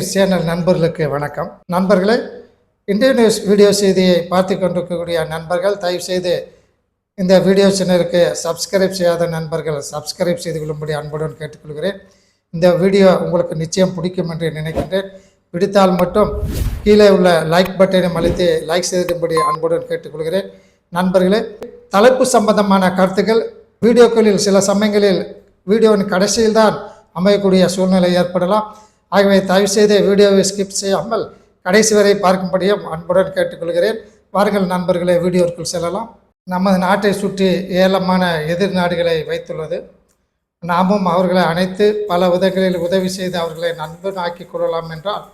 News channel நண்பர்களுக்கு வணக்கம். நண்பர்களே இந்திய நியூஸ் வீடியோ செய்தியை பார்த்து கொண்டிருக்கக்கூடிய நண்பர்கள் தயவு செய்து இந்த வீடியோ சேனலுக்கு சப்ஸ்கிரைப் செய்யாத நண்பர்கள் சப்ஸ்கிரைப் செய்து கொள்ளும்படி அன்புடன் கேட்டுக்கொள்கிறேன். இந்த வீடியோ உங்களுக்கு நிச்சயம் பிடிக்கும் என்று நினைக்கின்றேன். பிடித்தால் மட்டும் கீழே உள்ள லைக் பட்டனை அழுத்தி லைக் செய்திடும்படி அன்புடன் கேட்டுக்கொள்கிறேன். நண்பர்களே தலைப்பு சம்பந்தமான கருத்துக்கள் வீடியோக்களில் சில சமயங்களில் வீடியோவின் கடைசியில் தான் அமையக்கூடிய சூழ்நிலை ஏற்படலாம். ஆகவே தயவுசெய்து வீடியோவை ஸ்கிப் செய்யாமல் கடைசி வரை பார்க்கும்படியும் அன்புடன் கேட்டுக்கொள்கிறேன். வாருங்கள் நண்பர்களே வீடியோவிற்குள் செல்லலாம். நமது நாட்டை சுற்றி ஏலமான எதிர் நாடுகளை வைத்துள்ளது. நாமும் அவர்களை அனைத்து பல உதவிகளில் உதவி செய்து அவர்களை நண்பனாக்கி கொள்ளலாம் என்றால்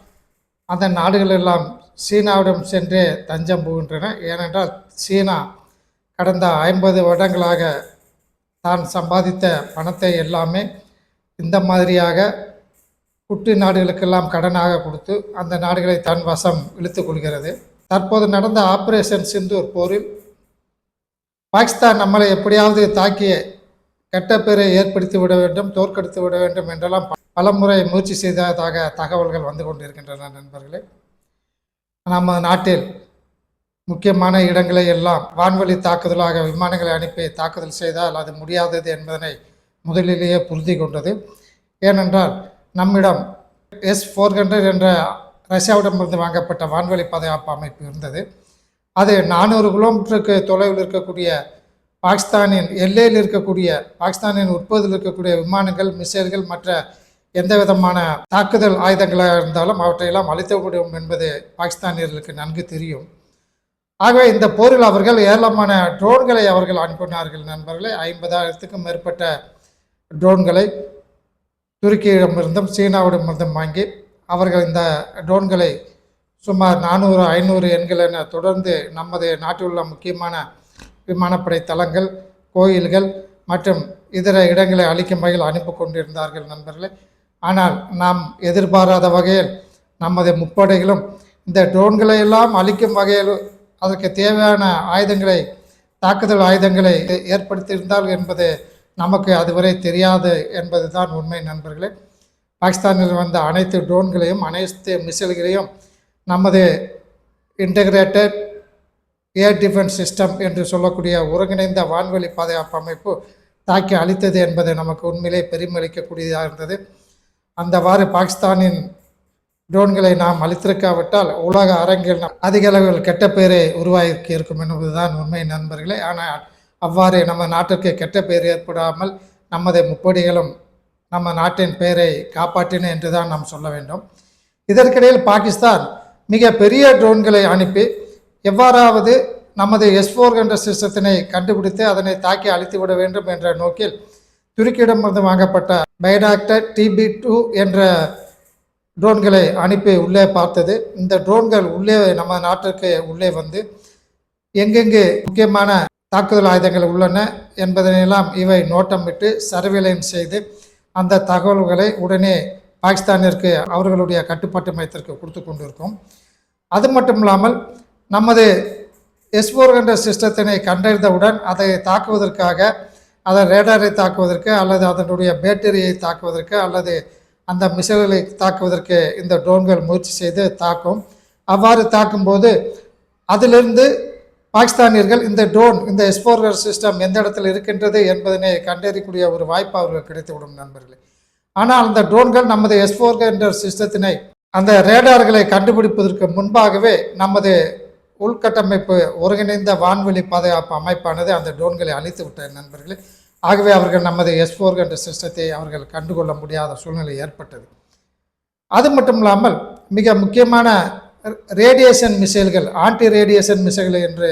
அந்த நாடுகள் எல்லாம் சீனாவிடம் சென்றே தஞ்சம் புகின்றன ஏனென்றால் சீனா கடந்த ஐம்பது வருடங்களாக தான் சம்பாதித்த பணத்தை எல்லாமே இந்த மாதிரியாக குட்டி நாடுகளுக்கெல்லாம் கடனாக கொடுத்து அந்த நாடுகளை தன் வசம் இழுத்து கொள்கிறது. தற்போது நடந்த ஆப்ரேஷன் சிந்தூர் போரில் பாகிஸ்தான் நம்மளை எப்படியாவது தாக்கிய கெட்ட பேரை ஏற்படுத்தி விட வேண்டும் தோற்கடித்து விட வேண்டும் என்றெல்லாம் பலமுறை முயற்சி செய்ததாக தகவல்கள் வந்து கொண்டிருக்கின்றன நண்பர்களே. நம்ம நாட்டில் முக்கியமான இடங்களை எல்லாம் வான்வழி தாக்குதலாக விமானங்களை அனுப்பி தாக்குதல் செய்தால் அது முடியாதது என்பதனை முதலிலேயே புரிந்து கொண்டது. ஏனென்றால் நம்மிடம் எஸ் ஃபோர் ஹண்ட்ரட் என்ற ரஷ்யாவிடமிருந்து வாங்கப்பட்ட வான்வழி பாதுகாப்பு அமைப்பு இருந்தது. அது நானூறு கிலோமீட்டருக்கு தொலைவில் இருக்கக்கூடிய பாகிஸ்தானின் எல்லையில் இருக்கக்கூடிய பாகிஸ்தானின் உட்பகுதியில் இருக்கக்கூடிய விமானங்கள் மிசைல்கள் மற்ற எந்த விதமான தாக்குதல் ஆயுதங்களாக இருந்தாலும் அவற்றையெல்லாம் அழித்த முடியும் என்பது பாகிஸ்தானியர்களுக்கு நன்கு தெரியும். ஆகவே இந்த போரில் அவர்கள் ஏராளமான ட்ரோன்களை அவர்கள் அனுப்பினார்கள் நண்பர்களே. ஐம்பதாயிரத்துக்கும் மேற்பட்ட ட்ரோன்களை துருக்கியிடமிருந்தும் சீனாவிடமிருந்தும் வாங்கி அவர்கள் இந்த ட்ரோன்களை சுமார் நானூறு ஐநூறு எண்கள் என தொடர்ந்து நமது நாட்டில் உள்ள முக்கியமான விமானப்படை தளங்கள் கோயில்கள் மற்றும் இதர இடங்களை அளிக்கும் வகையில் அனுப்பி கொண்டிருந்தார்கள் நண்பர்களே. ஆனால் நாம் எதிர்பாராத வகையில் நமது முப்படைகளும் இந்த ட்ரோன்களை எல்லாம் அளிக்கும் வகையில் அதற்கு தேவையான ஆயுதங்களை தாக்குதல் ஆயுதங்களை ஏ- ஏற்படுத்தியிருந்தால் என்பது நமக்கு அதுவரை தெரியாது என்பது தான் உண்மை நண்பர்களே. பாகிஸ்தானில் வந்த அனைத்து ட்ரோன்களையும் அனைத்து மிசைல்களையும் நமது இன்டகிரேட்டட் ஏர் டிஃபென்ஸ் சிஸ்டம் என்று சொல்லக்கூடிய ஒருங்கிணைந்த வான்வெளி பாதுகாப்பு அமைப்பு தாக்கி அளித்தது என்பது நமக்கு உண்மையிலே பெருமளிக்கக்கூடியதாக இருந்தது. அந்தவாறு பாகிஸ்தானின் ட்ரோன்களை நாம் அளித்திருக்காவிட்டால் உலக அரங்கில் அதிக அளவில் கெட்ட பெயரை உருவாக்கி இருக்கும் என்பதுதான் உண்மை நண்பர்களே. ஆனால் அவ்வாறு நம்ம நாட்டிற்கு கெட்ட பெயர் ஏற்படாமல் நமது முப்படிகளும் நம்ம நாட்டின் பெயரை காப்பாற்றின என்று தான் நாம் சொல்ல வேண்டும். இதற்கிடையில் பாகிஸ்தான் மிக பெரிய ட்ரோன்களை அனுப்பி எவ்வாறாவது நமது எஸ் ஃபோர் என்ற சிஸ்டத்தினை கண்டுபிடித்து அதனை தாக்கி அழித்து விட வேண்டும் என்ற நோக்கில் துருக்கியிடமிருந்து வாங்கப்பட்ட பைடாக்டர் டிபி டூ என்ற ட்ரோன்களை அனுப்பி உள்ளே பார்த்தது. இந்த ட்ரோன்கள் உள்ளே நம்ம நாட்டிற்கு உள்ளே வந்து எங்கெங்கு முக்கியமான தாக்குதல் ஆயுதங்கள் உள்ளன என்பதனையெல்லாம் இவை நோட்டமிட்டு சர்வேலன்ஸ் செய்து அந்த தகவல்களை உடனே பாகிஸ்தானிற்கு அவர்களுடைய கட்டுப்பாட்டு மையத்திற்கு கொடுத்து கொண்டிருக்கும். அது மட்டும் இல்லாமல் நமது எஸ்போர் என்ற சிஸ்டத்தினை கண்டறிந்தவுடன் அதை தாக்குவதற்காக அதை ரேடாரை தாக்குவதற்கு அல்லது அதனுடைய பேட்டரியை தாக்குவதற்கு அல்லது அந்த மிசைல்களை தாக்குவதற்கு இந்த ட்ரோன்கள் முயற்சி செய்து தாக்கும். அவ்வாறு தாக்கும்போது அதிலிருந்து பாகிஸ்தானியர்கள் இந்த ட்ரோன் இந்த எஸ்போர்கர் சிஸ்டம் எந்த இடத்துல இருக்கின்றது என்பதனை கண்டறியக்கூடிய ஒரு வாய்ப்பு அவர்கள் கிடைத்துவிடும் நண்பர்களே. ஆனால் அந்த ட்ரோன்கள் நமது எஸ்போர்கர் என்ற சிஸ்டத்தினை அந்த ரேடார்களை கண்டுபிடிப்பதற்கு முன்பாகவே நமது உள்கட்டமைப்பு ஒருங்கிணைந்த வான்வெளி பாதுகாப்பு அமைப்பானது அந்த ட்ரோன்களை அழித்து விட்ட நண்பர்களே. ஆகவே அவர்கள் நமது எஸ்போர்க் என்ற சிஸ்டத்தை அவர்கள் கண்டுகொள்ள முடியாத சூழ்நிலை ஏற்பட்டது. அது மட்டும் இல்லாமல் மிக முக்கியமான radiation missiles anti radiation missiles என்று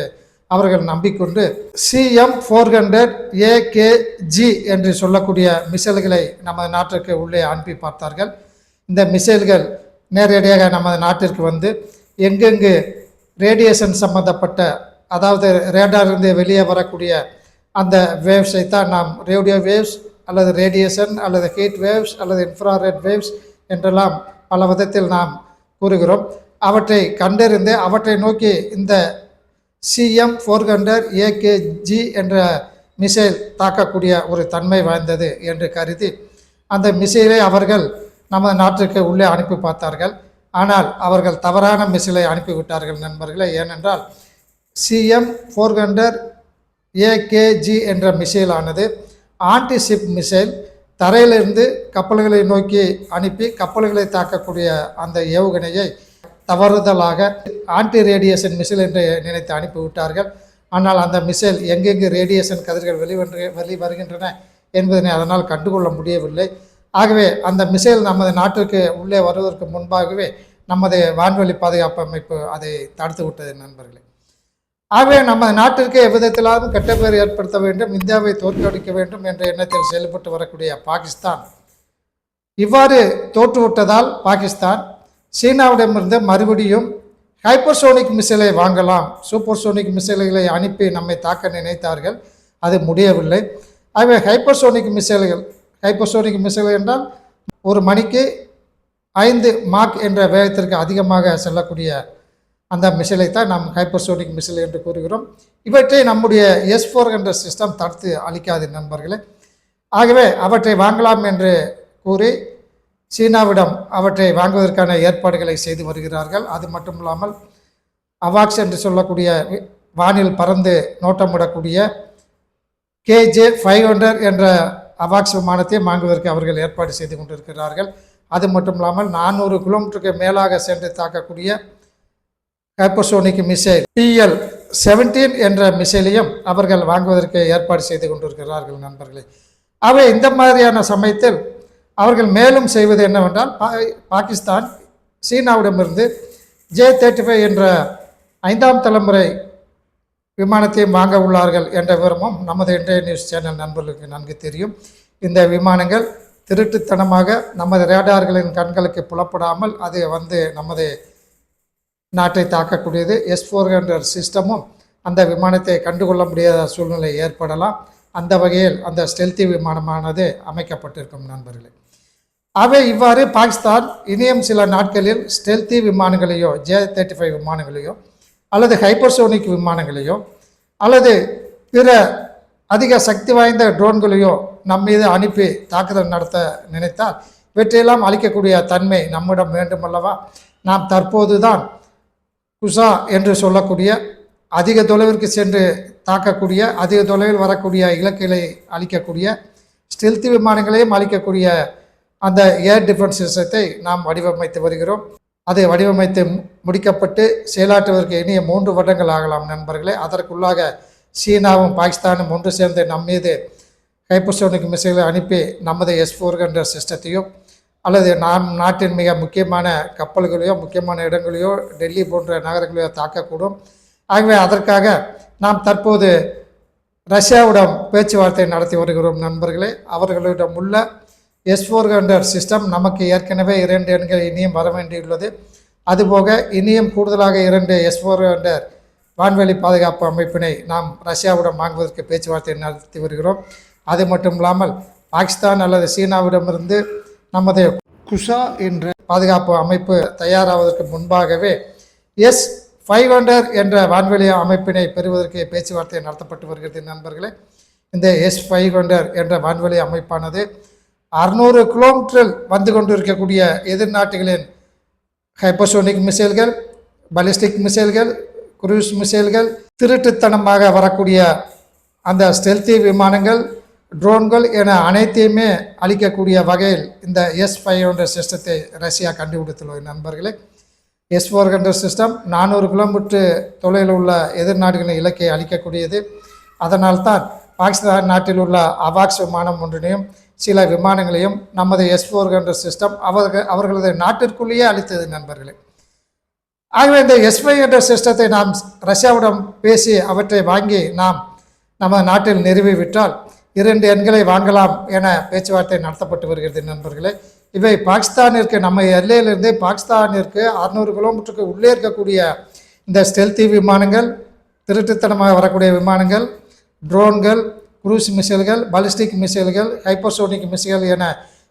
அவர்கள் நம்பிக்கொண்டு சிஎம் ஃபோர் ஹண்ட்ரட் ஏகேஜி என்று சொல்லக்கூடிய மிசைல்களை நமது நாட்டிற்கு உள்ளே அனுப்பி பார்த்தார்கள். இந்த மிசைல்கள் நேரடியாக நமது நாட்டிற்கு வந்து எங்கெங்கு ரேடியேஷன் சம்பந்தப்பட்ட அதாவது ரேடாரிலிருந்து வெளியே வரக்கூடிய அந்த வேவ்ஸை தான் நாம் ரேடியோ வேவ்ஸ் அல்லது ரேடியேஷன் அல்லது ஹீட் வேவ்ஸ் அல்லது இன்ஃப்ராரெட் வேவ்ஸ் என்றெல்லாம் பல விதத்தில் நாம் கூறுகிறோம். அவற்றை கண்டறிந்து அவற்றை நோக்கி இந்த சிஎம் ஃபோர் ஹண்ட்ரட் ஏகேஜி என்ற மிசைல் தாக்கக்கூடிய ஒரு தன்மை வாய்ந்தது என்று கருதி அந்த மிசைலை அவர்கள் நமது நாட்டிற்கு உள்ளே அனுப்பி பார்த்தார்கள். ஆனால் அவர்கள் தவறான மிசிலை அனுப்பிவிட்டார்கள் நண்பர்களே. ஏனென்றால் சிஎம் ஃபோர் ஹண்ட்ரட் ஏகேஜி என்ற மிசைலானது ஆன்டிஷிப் மிசைல் தரையிலிருந்து கப்பல்களை நோக்கி அனுப்பி கப்பல்களை தாக்கக்கூடிய அந்த ஏவுகணையை தவறுதலாக ஆன்டி ரேடியேஷன் மிசைல் என்று நினைத்து அனுப்பிவிட்டார்கள் ஆனால் அந்த மிசைல் எங்கெங்கு ரேடியேஷன் கதிர்கள் வெளிவன்று வெளி வருகின்றன என்பதனை அதனால் கண்டுகொள்ள முடியவில்லை. ஆகவே அந்த மிசைல் நமது நாட்டிற்கு உள்ளே வருவதற்கு முன்பாகவே நமது வான்வெளி பாதுகாப்பு அமைப்பு அதை தடுத்து விட்டது நண்பர்களே. ஆகவே நமது நாட்டிற்கு எவ்விதத்திலாவது கெட்ட பெயர் ஏற்படுத்த வேண்டும் இந்தியாவை தோற்கடிக்க வேண்டும் என்ற எண்ணத்தில் செயல்பட்டு வரக்கூடிய பாகிஸ்தான் இவ்வாறு தோற்றுவிட்டதால் பாகிஸ்தான் சீனாவிடமிருந்து மறுபடியும் ஹைப்பர்சோனிக் மிசைலை வாங்கலாம். சூப்பர்சோனிக் மிசைல்களை அனுப்பி நம்மை தாக்க நினைத்தார்கள். அது முடியவில்லை. ஆகவே ஹைப்பர்சோனிக் மிசைல்கள் ஹைப்பர்சோனிக் மிசைல் என்றால் ஒரு மணிக்கு ஐந்து மார்க் என்ற வேகத்திற்கு அதிகமாக செல்லக்கூடிய அந்த மிசைலை தான் நாம் ஹைப்பர்சோனிக் மிசைல் என்று கூறுகிறோம். இவற்றை நம்முடைய எஸ் ஃபோர் என்ற சிஸ்டம் தடுத்து அளிக்காது நண்பர்களே. ஆகவே அவற்றை வாங்கலாம் என்று கூறி சீனாவிடம் அவற்றை வாங்குவதற்கான ஏற்பாடுகளை செய்து வருகிறார்கள். அது மட்டும் இல்லாமல் அவாக்ஸ் என்று சொல்லக்கூடிய வானில் பறந்து நோட்டமிடக்கூடிய கேஜே ஃபைவ் ஹண்ட்ரட் என்ற அவாக்ஸ் விமானத்தை வாங்குவதற்கு அவர்கள் ஏற்பாடு செய்து கொண்டிருக்கிறார்கள். அது மட்டும் இல்லாமல் நானூறு கிலோமீட்டருக்கு மேலாக சென்று தாக்கக்கூடிய ஹைப்பர்சோனிக் மிசைல் பிஎல் செவன்டீன் என்ற மிசைலையும் அவர்கள் வாங்குவதற்கு ஏற்பாடு செய்து கொண்டிருக்கிறார்கள் நண்பர்களே. அவை இந்த மாதிரியான சமயத்தில் அவர்கள் மேலும் செய்வது என்னவென்றால் பா- பாகிஸ்தான் சீனாவிடமிருந்து ஜே தேர்ட்டி ஃபைவ் என்ற ஐந்தாம் தலைமுறை விமானத்தையும் வாங்க உள்ளார்கள் என்ற விவரமும் நமது இன்றைய நியூஸ் சேனல் நண்பர்களுக்கு நன்கு தெரியும். இந்த விமானங்கள் திருட்டுத்தனமாக நமது ரேடார்களின் கண்களுக்கு புலப்படாமல் அது வந்து நமது நாட்டை தாக்கக்கூடியது. எஸ் ஃபோர் ஹண்ட்ரட் சிஸ்டமும் அந்த விமானத்தை கண்டுகொள்ள முடியாத சூழ்நிலை ஏற்படலாம். அந்த வகையில் அந்த ஸ்டெல்தி விமானமானது அமைக்கப்பட்டிருக்கும் நண்பர்களே. அவை இவ்வாறு பாகிஸ்தான் இனியும் சில நாட்களில் ஸ்டெல்தி விமானங்களையோ ஜே தேர்ட்டி ஃபைவ் விமானங்களையோ அல்லது ஹைப்பர்சோனிக் விமானங்களையோ அல்லது பிற அதிக சக்தி வாய்ந்த ட்ரோன்களையோ நம் மீது அனுப்பி தாக்குதல் நடத்த நினைத்தால் இவற்றையெல்லாம் அளிக்கக்கூடிய தன்மை நம்மிடம் வேண்டுமல்லவா? நாம் தற்போது தான் குசா என்று சொல்லக்கூடிய அதிக தொலைவிற்கு சென்று தாக்கக்கூடிய அதிக தொலைவில் வரக்கூடிய இலக்குகளை அளிக்கக்கூடிய ஸ்டெல்தி விமானங்களையும் அளிக்கக்கூடிய அந்த ஏர் டிஃபென்ஸ் சிஸ்டத்தை நாம் வடிவமைத்து வருகிறோம். அதை வடிவமைத்து மு- முடிக்கப்பட்டு செயலாற்றுவதற்கு இனிய மூன்று வருடங்கள் ஆகலாம் நண்பர்களே. அதற்குள்ளாக சீனாவும் பாகிஸ்தானும் ஒன்று சேர்ந்து நம் மீது ஹைப்பர்சோனிக் மிசைலை அனுப்பி நமது எஸ் ஃபோர் ஹண்ட்ரட் சிஸ்டத்தையும் அல்லது நாம் நாட்டின் மிக முக்கியமான கப்பல்களையோ முக்கியமான இடங்களையோ டெல்லி போன்ற நகரங்களையோ தாக்கக்கூடும். ஆகவே அதற்காக நாம் தற்போது ரஷ்யாவிடம் பேச்சுவார்த்தை நடத்தி வருகிறோம் நண்பர்களே. அவர்களிடம் உள்ள எஸ் ஃபோர் ஹண்ட்ரட் சிஸ்டம் நமக்கு ஏற்கனவே இரண்டு எண்கள் இனியும் வர வேண்டியுள்ளது. அதுபோக இனியும் கூடுதலாக இரண்டு எஸ் ஃபோர் ஹண்ட்ரட் வான்வெளி பாதுகாப்பு அமைப்பினை நாம் ரஷ்யாவிடம் வாங்குவதற்கு பேச்சுவார்த்தை நடத்தி வருகிறோம். அது மட்டும் இல்லாமல் பாகிஸ்தான் அல்லது சீனாவிடமிருந்து நமது குஷா என்ற பாதுகாப்பு அமைப்பு தயாராவதற்கு முன்பாகவே எஸ் ஃபைவ் ஹண்ட்ரட் என்ற வான்வெளி அமைப்பினை பெறுவதற்கு பேச்சுவார்த்தை நடத்தப்பட்டு வருகிறது நண்பர்களே. இந்த எஸ் ஃபைவ் ஹண்ட்ரட் என்ற வான்வெளி அமைப்பானது அறுநூறு கிலோமீட்டரில் வந்து கொண்டிருக்கக்கூடிய எதிர்நாட்டுகளின் ஹைப்பர்சோனிக் மிசைல்கள் பலிஸ்டிக் மிசைல்கள் குரூஸ் மிசைல்கள் திருட்டுத்தனமாக வரக்கூடிய அந்த ஸ்டெல்தி விமானங்கள் ட்ரோன்கள் என அனைத்தையுமே அளிக்கக்கூடிய வகையில் இந்த எஸ் ஃபைவ் ஹண்ட்ரட் சிஸ்டத்தை ரஷ்யா கண்டுபிடித்துள்ளது. நண்பர்களே எஸ் ஃபோர் ஹண்ட்ரட் சிஸ்டம் நானூறு கிலோமீட்டர் தொலைவில் உள்ள எதிர்நாடுகளின் இலக்கை அளிக்கக்கூடியது அதனால்தான் பாகிஸ்தான் நாட்டில் உள்ள அவாக்ஸ் விமானம் ஒன்றினையும் சில விமானங்களையும் நமது எஸ் ஃபோர் ஹண்ட்ரட் சிஸ்டம் அவர்கள் அவர்களது நாட்டிற்குள்ளேயே அளித்தது நண்பர்களே. ஆகவே இந்த எஸ் ஃபைவ் ஹண்ட்ரட் சிஸ்டத்தை நாம் ரஷ்யாவிடம் பேசி அவற்றை வாங்கி நாம் நமது நாட்டில் நிறுவிவிட்டால் இரண்டு எண்களை வாங்கலாம் என பேச்சுவார்த்தை நடத்தப்பட்டு வருகிறது நண்பர்களே. இவை பாகிஸ்தானிற்கு நம்ம எல்லையிலிருந்து பாகிஸ்தானிற்கு அறுநூறு கிலோமீட்டருக்கு உள்ளே இருக்கக்கூடிய இந்த ஸ்டெல்தி விமானங்கள் திருட்டுத்தனமாக வரக்கூடிய விமானங்கள் ட்ரோன்கள் குரூஸ் மிசைல்கள் பாலிஸ்டிக் மிசைல்கள் ஹைப்பர்சோனிக் மிசைல் என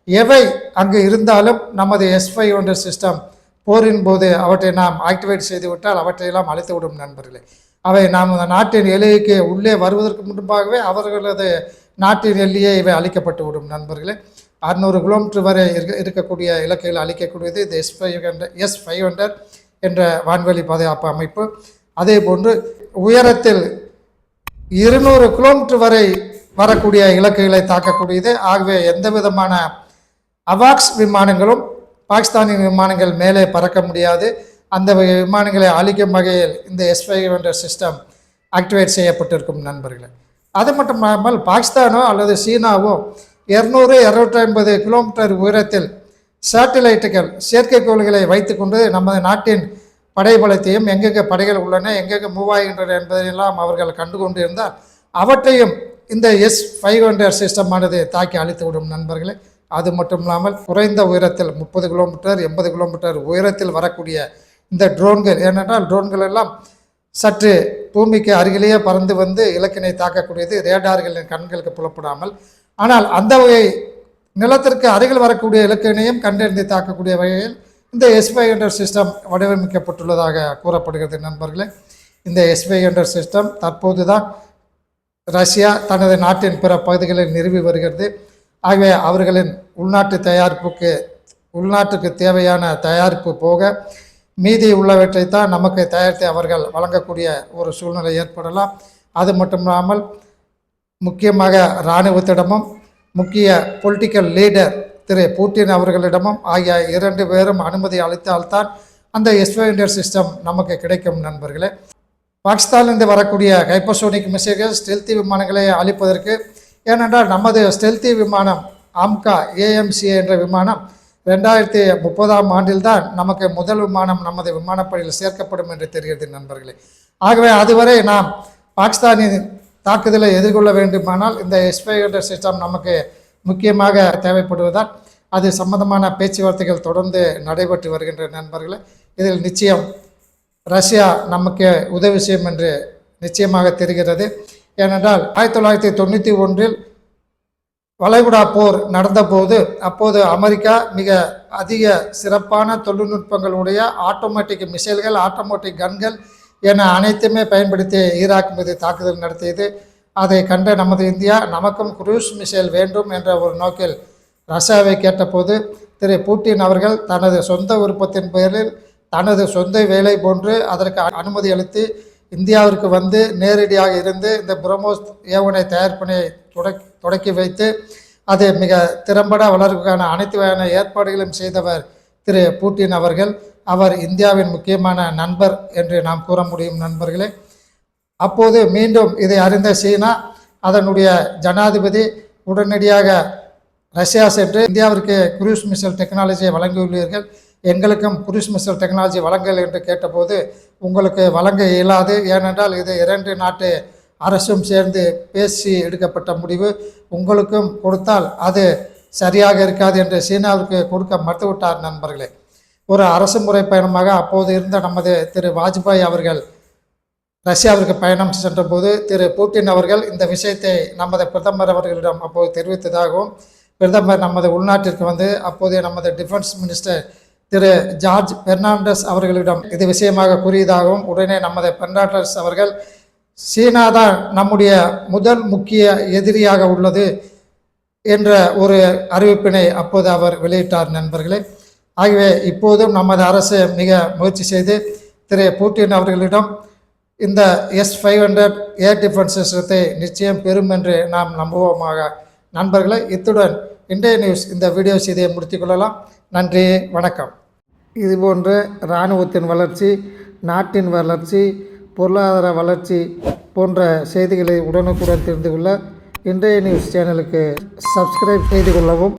எவை அங்கு இருந்தாலும் நமது எஸ் ஃபைவ் ஹண்ட்ரட் சிஸ்டம் போரின் போது அவற்றை நாம் ஆக்டிவேட் செய்துவிட்டால் அவற்றையெல்லாம் அழித்துவிடும் நண்பர்களே. அவை நாம் அந்த நாட்டின் எல்லைக்கு உள்ளே வருவதற்கு முன்பாகவே அவர்களது நாட்டின் எல்லையே இவை அழிக்கப்பட்டு விடும் நண்பர்களே. அறுநூறு கிலோமீட்டர் வரை இருக்க இருக்கக்கூடிய இலக்கையில் அளிக்கக்கூடியது இந்த S five hundred S five hundred என்ற வான்வெளி பாதுகாப்பு அமைப்பு. அதே போன்று உயரத்தில் இருநூறு கிலோமீட்டர் வரை வரக்கூடிய இலக்குகளை தாக்கக்கூடியது. ஆகவே எந்த விதமான அவாக்ஸ் விமானங்களும் பாகிஸ்தானின் விமானங்கள் மேலே பறக்க முடியாது. அந்த வகை விமானங்களை அழிக்கும் வகையில் இந்த S five hundred system activate செய்யப்பட்டிருக்கும் நண்பர்களே. அது மட்டும் இல்லாமல் பாகிஸ்தானோ அல்லது சீனாவோ இரநூறு இரநூற்றி ஐம்பது கிலோமீட்டர் உயரத்தில் சேட்டலைட்டுகள் செயற்கைக்கோள்களை வைத்துக்கொண்டு நமது நாட்டின் படைபலத்தையும் எங்கெங்கே படைகள் உள்ளன எங்கெங்கே மூவாகின்றன என்பதையெல்லாம் அவர்கள் கண்டு கொண்டு இருந்தால் அவற்றையும் இந்த எஸ் ஃபைவ் ஹண்ட்ரட் சிஸ்டமானது தாக்கி அழித்துவிடும் நண்பர்களே. அது மட்டும் இல்லாமல் குறைந்த உயரத்தில் முப்பது கிலோமீட்டர் எண்பது கிலோமீட்டர் உயரத்தில் வரக்கூடிய இந்த ட்ரோன்கள் ஏனென்றால் ட்ரோன்கள் எல்லாம் சற்று பூமிக்கு அருகிலேயே பறந்து வந்து இலக்கினை தாக்கக்கூடியது. ரேடார்களின் கண்களுக்கு புலப்படாமல். ஆனால் அந்த வகை நிலத்திற்கு அருகில் வரக்கூடிய இலக்கினையும் கண்டறிந்து தாக்கக்கூடிய வகையில் இந்த எஸ்பிஐ ஹண்ட்ரட் சிஸ்டம் வடிவமைக்கப்பட்டுள்ளதாக கூறப்படுகிறது நண்பர்களே. இந்த எஸ்பிஐ ஹண்ட்ரட் சிஸ்டம் தற்போது தான் ரஷ்யா தனது நாட்டின் பிற பகுதிகளில் நிறுவி வருகிறது. ஆகவே அவர்களின் உள்நாட்டு தயாரிப்புக்கு உள்நாட்டுக்கு தேவையான தயாரிப்பு போக மீதி உள்ளவற்றை தான் நமக்கு தயாரித்து அவர்கள் வழங்கக்கூடிய ஒரு சூழ்நிலை ஏற்படலாம். அது மட்டும் இல்லாமல் முக்கியமாக இராணுவத்திடமும் முக்கிய பொலிட்டிக்கல் லீடர் திரு பூட்டின் அவர்களிடமும் ஆகிய இரண்டு பேரும் அனுமதி அளித்தால்தான் அந்த எஸ்பைண்டர் சிஸ்டம் நமக்கு கிடைக்கும் நண்பர்களே. பாகிஸ்தானிலிருந்து வரக்கூடிய ஹைப்பர்சோனிக் மிசைல்கள் ஸ்டெல்தி விமானங்களை அழிப்பதற்கு ஏனென்றால் நமது ஸ்டெல்தி விமானம் ஆம்கா ஏஎம்சிஏ என்ற விமானம் ரெண்டாயிரத்தி முப்பதாம் ஆண்டில்தான் நமக்கு முதல் விமானம் நமது விமானப்படையில் சேர்க்கப்படும் என்று தெரிகிறது நண்பர்களே. ஆகவே அதுவரை நாம் பாகிஸ்தானின் தாக்குதலை எதிர்கொள்ள வேண்டுமானால் இந்த எஸ்பை சிஸ்டம் நமக்கு முக்கியமாக தேவைப்படுவதால் அது சம்பந்தமான பேச்சுவார்த்தைகள் தொடர்ந்து நடைபெற்று வருகின்ற நண்பர்களே இதில் நிச்சயம் ரஷ்யா நமக்கு உதவி செய்யும் என்று நிச்சயமாக தெரிகிறது. ஏனென்றால் ஆயிரத்தி தொள்ளாயிரத்தி தொண்ணூற்றி ஒன்றில் வளைகுடா போர் நடந்தபோது அப்போது அமெரிக்கா மிக அதிக சிறப்பான தொழில்நுட்பங்களுடைய ஆட்டோமேட்டிக் மிசைல்கள் ஆட்டோமேட்டிக் கன்கள் என அனைத்துமே பயன்படுத்தி ஈராக் மீது தாக்குதல் நடத்தியது. அதை கண்ட நமது இந்தியா நமக்கும் குரூஸ் மிசைல் வேண்டும் என்ற ஒரு நோக்கில் ரஷ்யாவை கேட்டபோது திரு பூட்டின் அவர்கள் தனது சொந்த விருப்பத்தின் பேரில் தனது சொந்த வேலை போன்று அதற்கு அனுமதி அளித்து இந்தியாவிற்கு வந்து நேரடியாக இருந்து இந்த பிரம்மோஸ் ஏவுகணை தயாரிப்பினை தொடக்கி தொடக்கி வைத்து அதை மிக திறம்பட வளர்வுக்கான அனைத்து வகையான ஏற்பாடுகளும் செய்தவர் திரு பூட்டின் அவர்கள். அவர் இந்தியாவின் முக்கியமான நண்பர் என்று நாம் கூற முடியும் நண்பர்களே. அப்போது மீண்டும் இதை அறிந்த சீனா அதனுடைய ஜனாதிபதி உடனடியாக ரஷ்யா சென்று இந்தியாவிற்கு குரூஸ் மிசைல் டெக்னாலஜியை வழங்கியுள்ளீர்கள். எங்களுக்கும் குரூஸ் மிசைல் டெக்னாலஜி வழங்கல் என்று கேட்டபோது உங்களுக்கு வழங்க இயலாது. ஏனென்றால் இது இரண்டு நாட்டு அரசும் சேர்ந்து பேசி எடுக்கப்பட்ட முடிவு. உங்களுக்கும் கொடுத்தால் அது சரியாக இருக்காது என்று சீனாவிற்கு கொடுக்க மறுத்துவிட்டார் நண்பர்களே. ஒரு அரசு முறை பயணமாக அப்போது இருந்த நமது திரு வாஜ்பாய் அவர்கள் ரஷ்யாவிற்கு பயணம் சென்றபோது திரு பூட்டின் அவர்கள் இந்த விஷயத்தை நமது பிரதமர் அவர்களிடம் அப்போது தெரிவித்ததாகவும் பிரதமர் நமது உள்நாட்டிற்கு வந்து அப்போதைய நமது டிஃபென்ஸ் மினிஸ்டர் திரு ஜார்ஜ் பெர்னாண்டஸ் அவர்களிடம் இது விஷயமாக கூறியதாகவும் உடனே நமது பெர்னாண்டஸ் அவர்கள் சீனா தான் நம்முடைய முதல் முக்கிய எதிரியாக உள்ளது என்ற ஒரு அறிவிப்பினை அப்போது அவர் வெளியிட்டார் நண்பர்களே. ஆகவே இப்போதும் நமது அரசு மிக முயற்சி செய்து திரு பூட்டின் அவர்களிடம் இந்த S five hundred air defence சிஸ்டத்தை நிச்சயம் பெறும் என்று நாம் நம்புவோமாக. நண்பர்களை இத்துடன் இன்றைய நியூஸ் இந்த வீடியோ செய்தியை முடித்துக்கொள்ளலாம் நன்றி வணக்கம். இதுபோன்ற இராணுவத்தின் வளர்ச்சி நாட்டின் வளர்ச்சி பொருளாதார வளர்ச்சி போன்ற செய்திகளை உடனுக்குடன் தெரிந்து கொள்ள இன்றைய நியூஸ் சேனலுக்கு சப்ஸ்கிரைப் செய்து கொள்ளவும்.